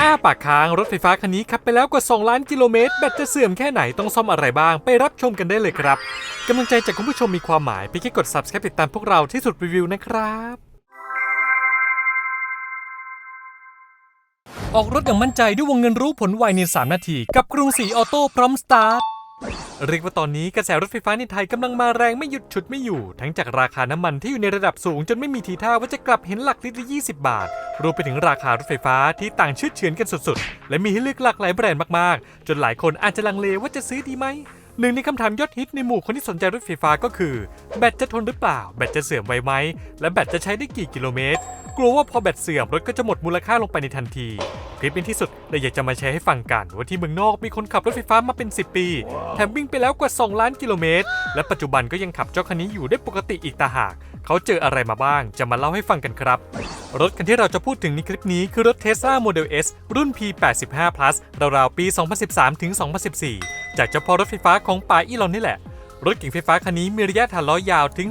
อ้าปากค้างรถไฟฟ้าคันนี้ขับไปแล้วกว่า 2 ล้านกิโลเมตร แบตจะเสื่อมแค่ไหนต้องซ่อมอะไรบ้าง ไปรับชมกันได้เลยครับกำลังใจจากคุณผู้ชมมีความหมายเพียงแค่กด subscribe ติดตามพวกเราที่สุดรีวิวนะครับออกรถอย่างมั่นใจด้วยวงเงินรู้ผลไวใน 3 นาที กับกรุงศรีออโต้พร้อมสตาร์ท เรียกว่าตอนนี้กระแสรถไฟฟ้าในไทยกำลังมาแรงไม่หยุดฉุดไม่อยู่ ทั้งจากราคาน้ำมันที่อยู่ในระดับสูงจนไม่มีทีท่าว่าจะกลับเห็นหลักลิตรละ20 บาท รวมไปถึงราคารถไฟฟ้าที่ต่างชืดเฉือนกันสุดๆ และมีให้เลือกหลากหลายแบรนด์มากๆ จนหลายคนอาจจะลังเลว่าจะซื้อดีไหมหนึ่งในคำถามยอดฮิตในหมู่คนที่สนใจรถไฟฟ้าก็คือ แบตจะทนหรือเปล่า แบตจะเสื่อมไวไหม และแบตจะใช้ได้กี่กิโลเมตร กลัวว่าพอแบตเสื่อมรถก็จะหมดมูลค่าลงไปในทันที คลิปเป็นที่สุดเลยอยากจะมาแชร์ให้ฟังกันว่าที่เมืองนอกมีคนขับรถไฟฟ้ามาเป็น 10 ปี แถมวิ่งไปแล้วกว่า 2 ล้านกิโลเมตร และปัจจุบันก็ยังขับเจ้าคันนี้อยู่ได้ปกติอีกตาหาก เขาเจออะไรมาบ้าง จะมาเล่าให้ฟังกันครับ รถคันที่เราจะพูดถึงในคลิปนี้คือรถ Tesla Model S รุ่น P85 Plus ราวๆปี 2013ถึง2014 จากเจ้าพ่อรถไฟฟ้าของป่าอีลอนนี่แหละ รถเก๋งไฟฟ้าคันนี้มีระยะฐานล้อยาวถึง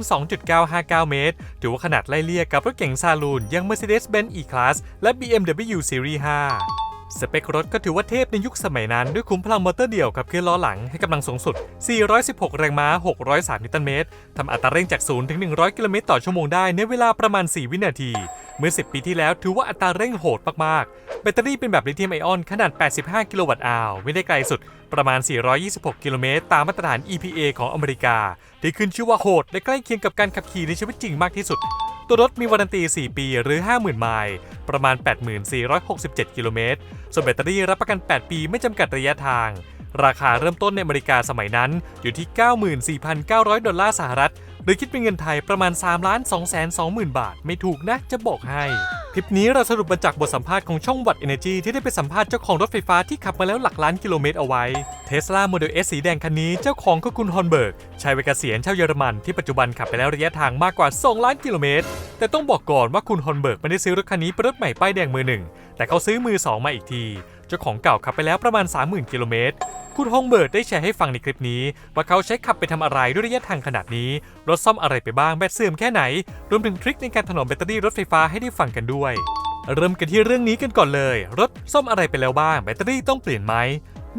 2.959 เมตร ถือว่าขนาดไล่เลี่ยกับรถเก๋งซาลูนอย่าง Mercedes-Benz E-Class และ BMW Series 5สเปครถก็ถือว่าเทพในยุคสมัยนั้น ด้วยขุมพลังมอเตอร์เดี่ยวกับเครื่องล้อหลังให้กำลังสูงสุด 416 แรงม้า 603 นิวตันเมตร ทำอัตราเร่งจาก 0 ถึง 100 กิโลเมตรต่อชั่วโมงได้ในเวลาประมาณ 4 วินาที เมื่อ 10 ปีที่แล้วถือว่าอัตราเร่งโหดมากๆ แบตเตอรี่เป็นแบบลิเธียมไอออนขนาด 85 กิโลวัตต์อาวไม่ได้ไกลสุดประมาณ 426 กิโลเมตร ตามมาตรฐาน EPA ของอเมริกา ที่ขึ้นชื่อว่าโหด และใกล้เคียงกับการขับขี่ในชีวิตจริงมากที่สุด ตัวรถมีวารันตี 4 ปีหรือ 50,000 ไมล์ประมาณ 8467 กิโลเมตร ส่วนแบตเตอรี่รับประกัน 8 ปีไม่จำกัดระยะทาง ราคาเริ่มต้นในอเมริกาสมัยนั้นอยู่ที่ 94,900 ดอลลาร์สหรัฐ หรือคิดเป็นเงินไทยประมาณ 3 2 2 0 0 0 0 บาท ไม่ถูกนะจะบอกให้ คลิปนี้เราสรุปมาจากบทสัมภาษณ์ของช่องวัด Energy ที่ได้ไปสัมภาษณ์เจ้าของรถไฟฟ้าที่ขับมาแล้วหลักล้านกิโลเมตรเอาไว้ Tesla Model S สีแดงคันนี้เจ้าของก็คุณฮอนเบิร์กชายวัยเกษียณชาวเยอรมันที่ปัจจุบันขับไปแล้วระยะทางมากกว่า 2 ล้านกิโลเมตร แต่ต้องบอกก่อนว่าคุณฮอนเบิร์กไม่ได้ซื้อรถคันนี้เป็นรถใหม่ป้ายแดงมือหนึ่งแต่เขาซื้อมือสองมาอีกที เจ้าของเก่าขับไปแล้วประมาณ 30,000 กิโลเมตร คุณฮงเบิร์ดได้แชร์ให้ฟังในคลิปนี้ ว่าเขาใช้ขับไปทำอะไรด้วยระยะทางขนาดนี้ รถซ่อมอะไรไปบ้างแบตเสื่อมแค่ไหน รวมถึงทริคในการถนอมแบตเตอรี่รถไฟฟ้าให้ได้ฟังกันด้วย เริ่มกันที่เรื่องนี้กันก่อนเลย รถซ่อมอะไรไปแล้วบ้างแบตเตอรี่ต้องเปลี่ยนไหม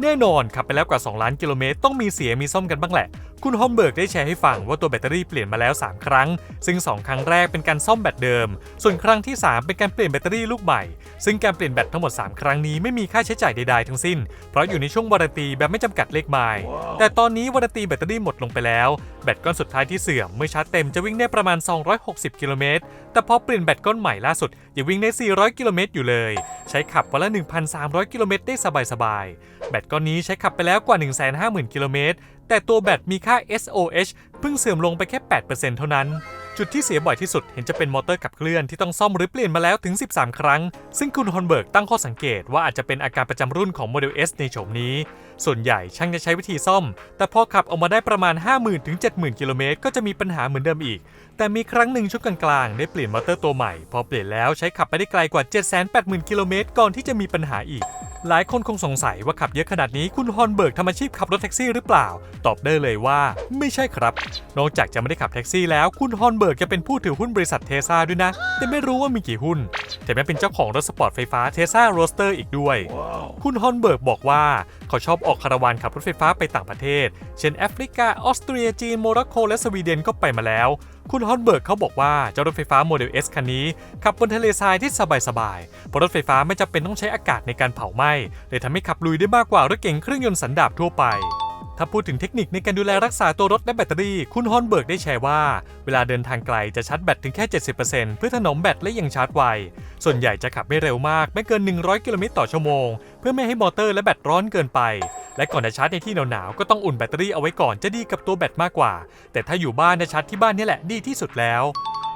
แน่นอนขับไปแล้วกว่า 2 ล้านกิโลเมตรต้องมีเสียมีซ่อมกันบ้างแหละ คุณฮอมเบิร์กได้แชร์ให้ฟังว่าตัวแบตเตอรี่เปลี่ยนมาแล้ว 3 ครั้ง ซึ่ง 2 ครั้งแรกเป็นการซ่อมแบตเดิม ส่วนครั้งที่ 3 เป็นการเปลี่ยนแบตเตอรี่ลูกใหม่ ซึ่งการเปลี่ยนแบตทั้งหมด 3 ครั้งนี้ไม่มีค่าใช้จ่ายใดๆทั้งสิ้น เพราะอยู่ในช่วงวารันตีแบบไม่จำกัดเลขไมล์แต่ตอนนี้วารันตีแบตเตอรี่หมดลงไปแล้ว แบตก้อนสุดท้ายที่เสื่อมเมื่อชาร์จเต็มจะวิ่งได้ประมาณ 260 กิโลเมตร แต่พอเปลี่ยนแบตก้อนใหม่ล่าสุดยังวิ่งได้ 400 กิโลเมตรอยู่เลย ใช้ขับวันละ 1,300 กิโลเมตรได้สบายๆ แบตก้อนนี้ใช้ขับไปแล้วกว่า 150,000 กิโลเมตร แต่ตัวแบตมีค่า SOH เพิ่งเสื่อมลงไปแค่ 8%เท่านั้น จุดที่เสียบ่อยที่สุดเห็นจะเป็นมอเตอร์ขับเคลื่อนที่ต้องซ่อมหรือเปลี่ยนมาแล้วถึง 13 ครั้ง ซึ่งคุณฮอนเบิร์กตั้งข้อสังเกตว่าอาจจะเป็นอาการประจำรุ่นของโมเดล S ในโฉมนี้ ส่วนใหญ่ช่างจะใช้วิธีซ่อม แต่พอขับออกมาได้ประมาณ 50,000ถึง70,000 กิโลเมตรก็จะมีปัญหาเหมือนเดิมอีก แต่มีครั้งหนึ่งช่วงกลางๆได้เปลี่ยนมอเตอร์ตัวใหม่ พอเปลี่ยนแล้วใช้ขับไปได้ไกลกว่า 780,000 กิโลเมตรก่อนที่จะมีปัญหาอีก หลายคนคงสงสัยว่าขับเยอะขนาดนี้คุณฮอนเบิร์กทำอาชีพขับรถแท็กซี่หรือเปล่า ตอบได้เลยว่า ไม่ใช่ครับ นอกจากจะไม่ได้ขับแท็กซี่แล้วคุณฮอนเบิร์กยังเป็นผู้ถือหุ้นบริษัทเทสลาด้วยนะ แต่ไม่รู้ว่ามีกี่หุ้นแต่ยังเป็นเจ้าของรถสปอร์ตไฟฟ้าเทสลาโรสเตอร์อีกด้วยคุณฮอนเบิร์กบอกว่าเขาชอบออกคาราวานขับรถไฟฟ้าไปต่างประเทศ เช่นแอฟริกาออสเตรียจีนโมร็อกโกและสวีเดนก็ไปมาแล้วคุณฮอนเบิร์กเขาบอกว่าเจ้ารถไฟฟ้าโมเดล S คันนี้ ขับบนทะเลทรายที่สบายๆเพราะรถไฟฟ้าไม่จำเป็นต้องใช้อากาศในการเผาไหม้เลยทำให้ขับลุยได้มากกว่ารถเก๋งเครื่องยนต์สันดาปทั่วไป ถ้าพูดถึงเทคนิคในการดูแลรักษาตัวรถและแบตเตอรี่ คุณฮอนเบิร์กได้แชร์ว่า เวลาเดินทางไกลจะชาร์จแบตถึงแค่ 70%เพื่อถนอมแบตและยังชาร์จไว ส่วนใหญ่จะขับไม่เร็วมาก ไม่เกิน 100 กิโลเมตรต่อชั่วโมง เพื่อไม่ให้มอเตอร์และแบตร้อนเกินไป และก่อนจะชาร์จในที่หนาวๆก็ต้องอุ่นแบตเตอรี่เอาไว้ก่อนจะดีกับตัวแบตมากกว่า แต่ถ้าอยู่บ้านจะชาร์จที่บ้านนี่แหละดีที่สุดแล้ว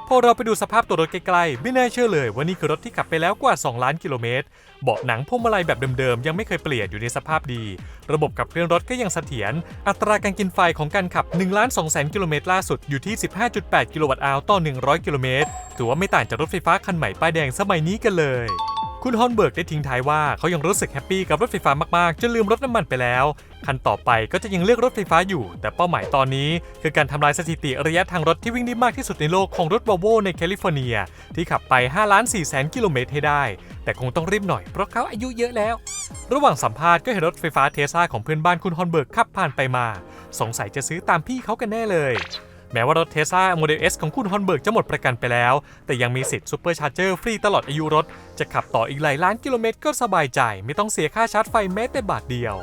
พอเราไปดูสภาพตัวรถใกล้ๆไม่น่าเชื่อเลยว่านี่คือรถที่ขับไปแล้วกว่า 2 ล้านกิโลเมตร เบาะหนังพวงมาลัยแบบเดิมๆ ยังไม่เคยเปลี่ยนอยู่ในสภาพดี ระบบกับเครื่องรถก็ยังเสถียร อัตราการกินไฟของการขับ1ล้าน2แสนกิโลเมตรล่าสุดอยู่ที่ 15.8 กิโลวัตต์อาวต่อ 100 กิโลเมตร ถือว่าไม่ต่างจากรถไฟฟ้าคันใหม่ป้ายแดงสมัยนี้กันเลย คุณฮอนเบิร์กได้ทิ้งท้ายว่าเขายังรู้สึกแฮปปี้กับรถไฟฟ้ามากๆ จนลืมรถน้ำมันไปแล้ว คันต่อไปก็จะยังเลือกรถไฟฟ้าอยู่ แต่เป้าหมายตอนนี้ คือการทำลายสถิติระยะทางรถที่วิ่งได้มากที่สุดในโลกของรถวอลโวในแคลิฟอร์เนีย ที่ขับไป 5 ล้าน4แสนกิโลเมตรให้ได้ แต่คงต้องรีบหน่อยเพราะเขาอายุเยอะแล้ว ระหว่างสัมภาษณ์ก็เห็นรถไฟฟ้าเทสลาของเพื่อนบ้านคุณฮอนเบิร์กขับผ่านไปมา สงสัยจะซื้อตามพี่เขากันแน่เลย แม้ว่ารถเทสลาโมเดล S ของคุณฮอนเบิร์กจะหมดประกันไปแล้ว แต่ยังมีสิทธิ์ซูเปอร์ชาร์เจอร์ฟรีตลอดอายุรถ จะขับต่ออีกหลายล้านกิโลเมตรก็สบายใจ ไม่ต้องเสียค่าชาร์จไฟแม้แต่บาทเดียว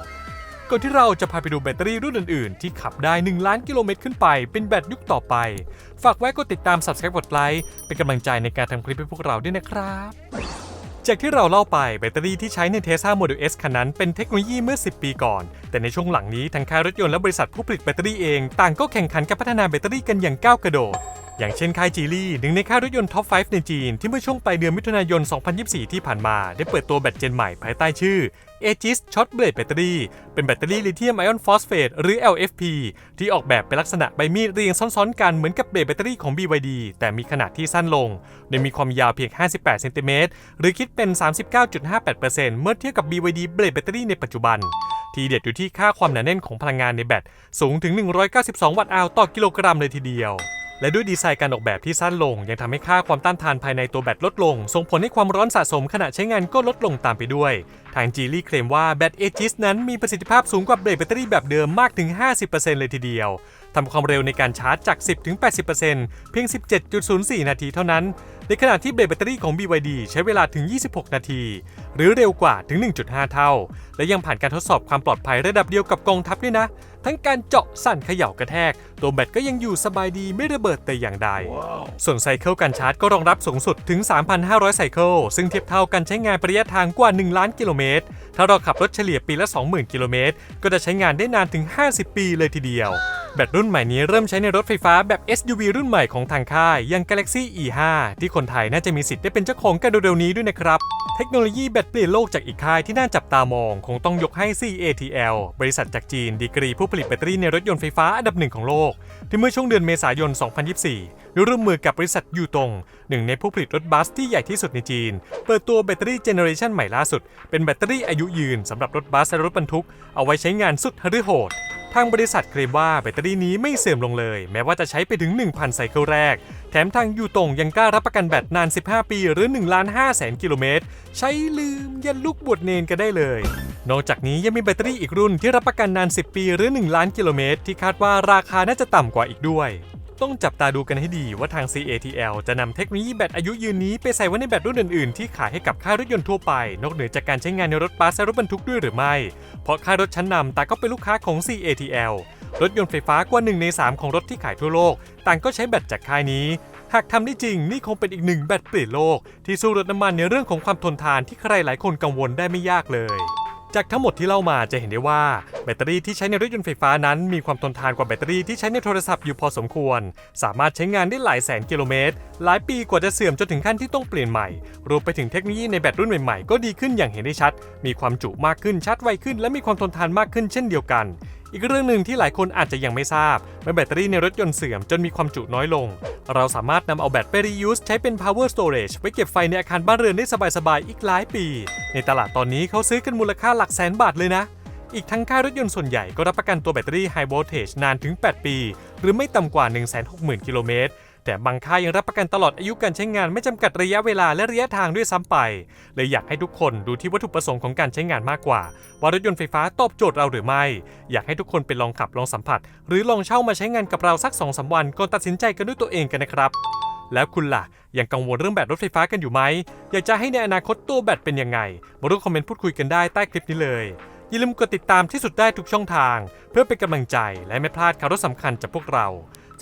ก่อนที่เราจะพาไปดูแบตเตอรี่รุ่นอื่นๆ ที่ขับได้ 1 ล้านกิโลเมตรขึ้นไป เป็นแบตยุคต่อไป ฝากไว้กดติดตาม subscribe กดไลค์เป็นกำลังใจในการทำคลิปให้พวกเราด้วยนะครับ จากที่เราเล่าไปแบตเตอรี่ที่ใช้ใน Tesla Model S คันนั้นเป็นเทคโนโลยีเมื่อ 10 ปีก่อน แต่ในช่วงหลังนี้ทางค่ายรถยนต์และบริษัทผู้ผลิตแบตเตอรี่เอง ต่างก็แข่งขันกับพัฒนาแบตเตอรี่กันอย่างก้าวกระโดด อย่างเช่นค่ายจีลี่หนึ่งในค่ายรถยนต์ท็อป 5 ในจีน ที่เมื่อช่วงปลายเดือนมิถุนายน 2024 ที่ผ่านมา ได้เปิดตัวแบตเจนใหม่ภายใต้ชื่อ a g i s Short Blade Battery เป็นแบตเตอรี่ลิเธียมไอออนฟอสเฟตหรือ LFP ที่ออกแบบเป็นลักษณะใบมีดเรียงซ้อนๆกันเหมือนกับเบรแบตเตอรี่ของ BYD แต่มีขนาดที่สั้นลง โดยมีความยาวเพียง 58เซนติเมตรหรือคิดเป็น 39.58%เมื่อเทียบกับ BYD เบรแบตเตอรี่ในปัจจุบัน ทีเด็ดอยู่ที่ค่าความหนาแน่นของพลังงานในแบตสูงถึง 192 วัตต์อาวต่อกิโลกรัมเลยทีเดียว และด้วยดีไซน์การออกแบบที่สั้นลง ยังทำให้ค่าความต้านทานภายในตัวแบตลดลง ส่งผลให้ความร้อนสะสมขณะใช้งานก็ลดลงตามไปด้วย ทางจีลี่เคลมว่าแบตเอจิสนั้นมีประสิทธิภาพสูงกว่าเบรแบตเตอรี่แบบเดิมมากถึง 50%เลยทีเดียว ทำความเร็วในการชาร์จจาก 10-80%เพียง 17.04 นาทีเท่านั้น ในขณะที่เบรแบตเตอรี่ของ BYD ใช้เวลาถึง 26 นาที หรือเร็วกว่าถึง 1.5 เท่า และยังผ่านการทดสอบความปลอดภัยระดับเดียวกับกองทัพด้วยนะ ทั้งการเจาะสั่นเขย่ากระแทก ตัวแบตก็ยังอยู่สบายดีไม่ระเบิดแต่อย่างใดส่วนไซเคิลการชาร์จก็รองรับสูงสุดถึง 3,500 ไซเคิลซึ่งเทียบเท่ากันใช้งานระยะทางกว่า 1 ล้านกิโลเมตร ถ้าเราขับรถเฉลี่ยปีละ 20,000 กิโลเมตร ก็จะใช้งานได้นานถึง 50 ปีเลยทีเดียว แบตรุ่นใหม่นี้เริ่มใช้ในรถไฟฟ้าแบบ SUV รุ่นใหม่ของทางค่ายอย่าง Galaxy E5 ที่คนไทยน่าจะมีสิทธิ์ได้เป็นเจ้าของกันเร็วๆนี้ด้วยนะครับ เทคโนโลยีแบตเปลี่ยนโลกจากอีกค่ายที่น่าจับตามอง คงต้องยกให้ CATL บริษัทจากจีน ดีกรีผู้ผลิตแบตเตอรี่ในรถยนต์ไฟฟ้าอันดับหนึ่งของโลก ที่เมื่อช่วงเดือนเมษายน 2024 ได้ร่วมมือกับบริษัทยูตงหนึ่งในผู้ผลิตรถบัสที่ใหญ่ที่สุดในจีน เปิดตัวแบตเตอรี่เจเนอเรชันใหม่ล่าสุด เป็นแบตเตอรี่อายุยืนสำหรับรถบัสและรถบรรทุก เอาไว้ใช้งานสุดฮฤโหด ทางบริษัทเคลมว่าแบตเตอรี่นี้ไม่เสื่อมลงเลย แม้ว่าจะใช้ไปถึง 1,000 ไซเคิลแรก แถมทางยูตงยังกล้ารับประกันแบตนาน 15 ปีหรือ1ล้าน5แสนกิโลเมตร ใช้ลืมยันลูกบวชเนนกันได้เลย นอกจากนี้ยังมีแบตเตอรี่อีกรุ่นที่รับประกันนาน 10 ปีหรือ 1 ล้านกิโลเมตรที่คาดว่าราคาน่าจะต่ำกว่าอีกด้วย ต้องจับตาดูกันให้ดีว่าทาง CATL จะนำเทคโนโลยีแบตอายุยืนนี้ไปใส่ไว้ในแบตรุ่นอื่นๆ ที่ขายให้กับค่ายรถยนต์ทั่วไป นอกเหนือจากการใช้งานในรถบัสและรถบรรทุกด้วยหรือไม่ เพราะค่ายรถชั้นนำแต่างก็เป็นลูกค้าของ CATL รถยนต์ไฟฟ้ากว่า 1 ใน 3 ของรถที่ขายทั่วโลก ต่างก็ใช้แบตจากค่ายนี้ หากทำได้จริงนี่คงเป็นอีกหนึ่งแบตเปลี่ยนโลก ที่สู้รถน้ำมันในเรื่องของความทนทานที่ใครหลายคนกังวลได้ไม่ยากเลย จากทั้งหมดที่เล่ามาจะเห็นได้ว่าแบตเตอรี่ที่ใช้ในรถยนต์ไฟฟ้านั้น มีความทนทานกว่าแบตเตอรี่ที่ใช้ในโทรศัพท์อยู่พอสมควร สามารถใช้งานได้หลายแสนกิโลเมตร หลายปีกว่าจะเสื่อมจนถึงขั้นที่ต้องเปลี่ยนใหม่ รวมไปถึงเทคโนโลยีในแบตรุ่นใหม่ๆ ก็ดีขึ้นอย่างเห็นได้ชัด มีความจุมากขึ้นชาร์จไวขึ้น และมีความทนทานมากขึ้นเช่นเดียวกัน อีกเรื่องหนึ่งที่หลายคนอาจจะยังไม่ทราบเมื่อแบตเตอรี่ในรถยนต์เสื่อมจนมีความจุน้อยลง เราสามารถนำเอาแบตไปรียูสใช้เป็น power storage ไว้เก็บไฟในอาคารบ้านเรือนได้สบายๆอีกหลายปี ในตลาดตอนนี้เขาซื้อกันมูลค่าหลักแสนบาทเลยนะ อีกทั้งค่ายรถยนต์ส่วนใหญ่ก็รับประกันตัวแบตเตอรี่ High Voltage นานถึง 8 ปี หรือไม่ต่ำกว่า 160,000 กิโลเมตร แต่บางค่ายยังรับประกันตลอดอายุการใช้งานไม่จำกัดระยะเวลาและระยะทางด้วยซ้ำไป เลยอยากให้ทุกคนดูที่วัตถุประสงค์ของการใช้งานมากกว่า ว่ารถยนต์ไฟฟ้าตอบโจทย์เราหรือไม่ อยากให้ทุกคนไปลองขับลองสัมผัส หรือลองเช่ามาใช้งานกับเราสัก2อสวันก่อนตัดสินใจกันด้วยตัวเองกันนะครับ แล้วคุณล่ะยังกังวลเรื่องแบตรถไฟฟ้ากันอยู่ไหมอยากจะให้ในอนาคตตัวแบตเป็นยังไงมาร่วมคอมเมนต์พูดคุยกันได้ใต้คลิปนี้เลยอย่าลืมกดติดตามที่สุดได้ทุกช่องทาง เพื่อเป็นกำลังใจและไม่พลาดข่าวรถสำคัญจากพวกเรา